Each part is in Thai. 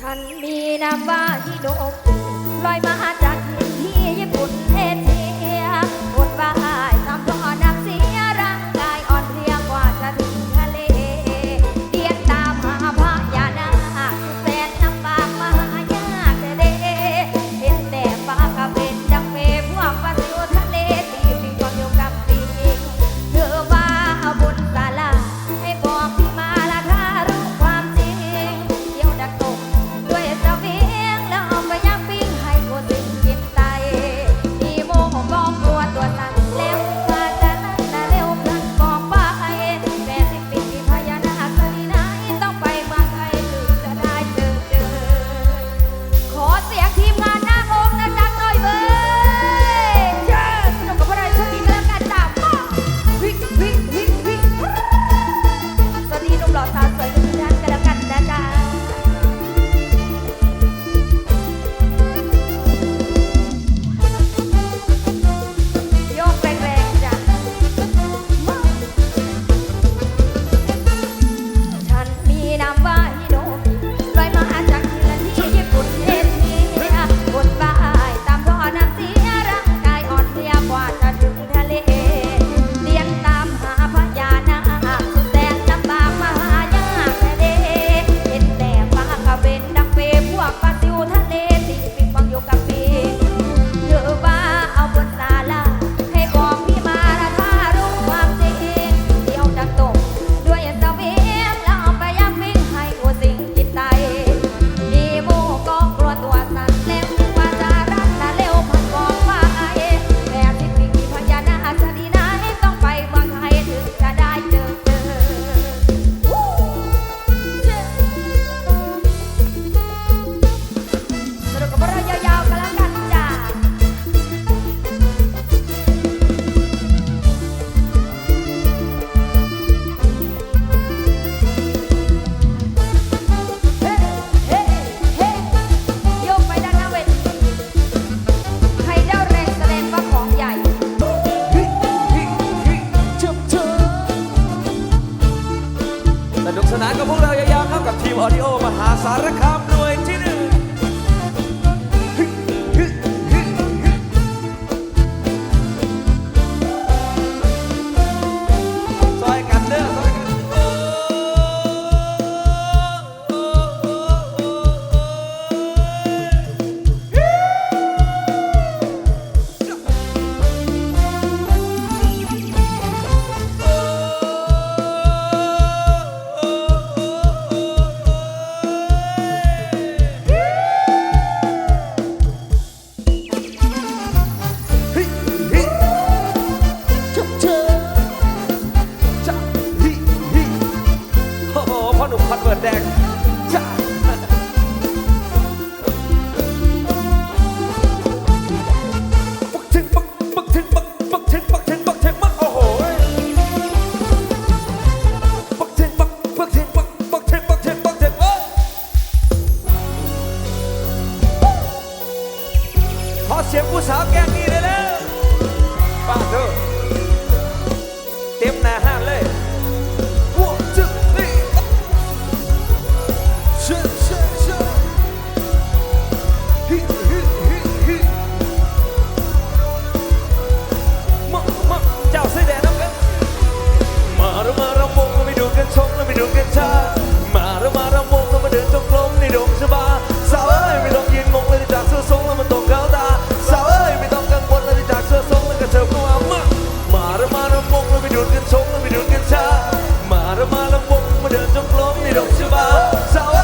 ฉันมีนามว่าฮิโนบุลอยมาจาก เสียงผู้สาวแกงนี่เลยนยป้าเธอเต็มหน้าห้างเลยวัวจึ๊นี่เชิญเชิเชิญฮิฮิฮิฮิมามึเจ้าเสียแดงน้ำกัมาเรามารำวงก็ไม่ดูกันชงแล้ไม่ดูกันชามาเรามารำวงก็มาเดินจงกรมในดงชบาสาวเอ้ยไม่ต้องยืนงงเลยจากเสื้อทรงแล้วมันโต ทงแล้ไปดูดกันเธอมาแล้มาล้วงมาเดินจงกลมในดองชบาสาว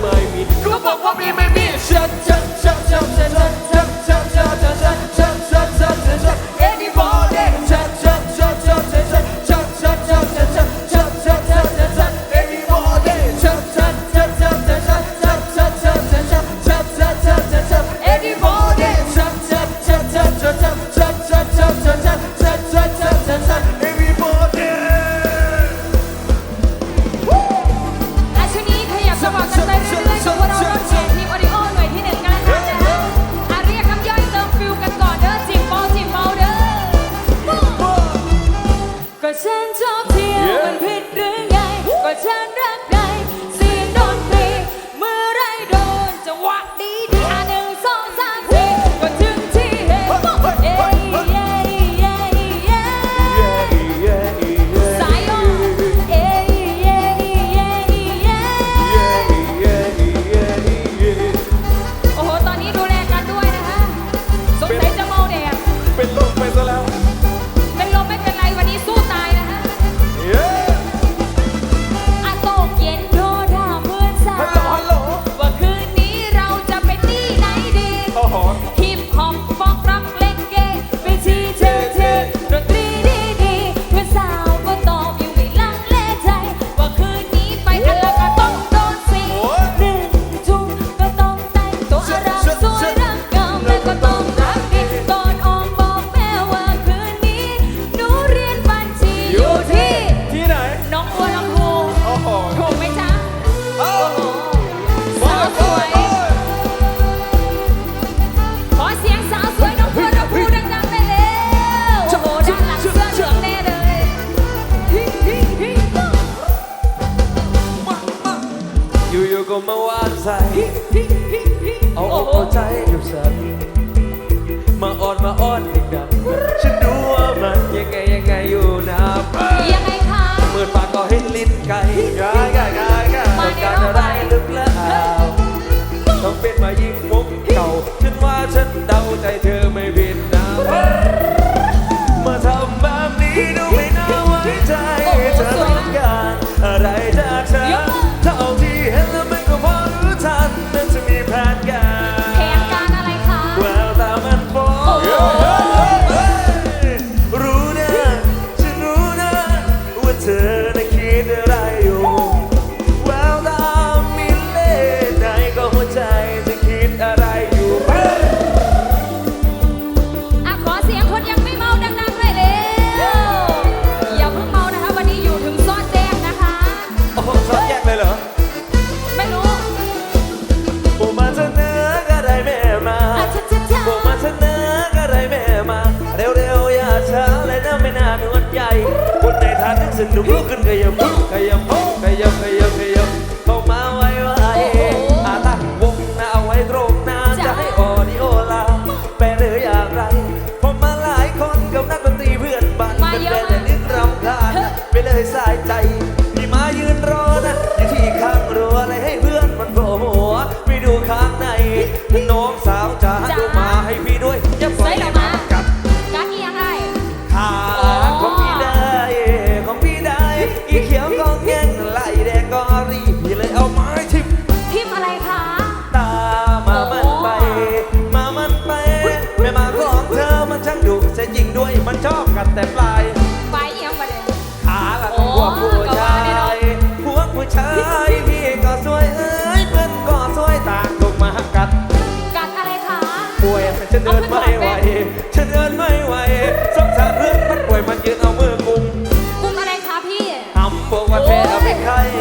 ไม่มีรู้บอกว่ามีไม่มีเชิญเชิญเชิญเชิ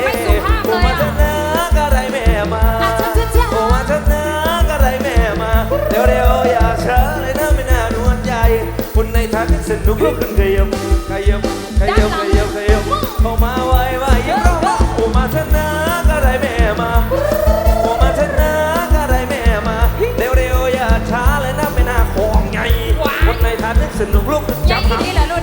ไม่สุภาพเลยอะสนุกลุกขึ้นขยับขยับขยับขยับขยับเข้ามาไว้ไยว่าโอมาเนะก็ได้แม่มาโอมาเถนะก็ได้แม่มาเร็วๆอย่าช้าเลยนะไม่น่าของใหคนในฐานะสนุกขึ้น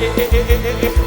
eh, eh, eh, eh. eh, eh, eh.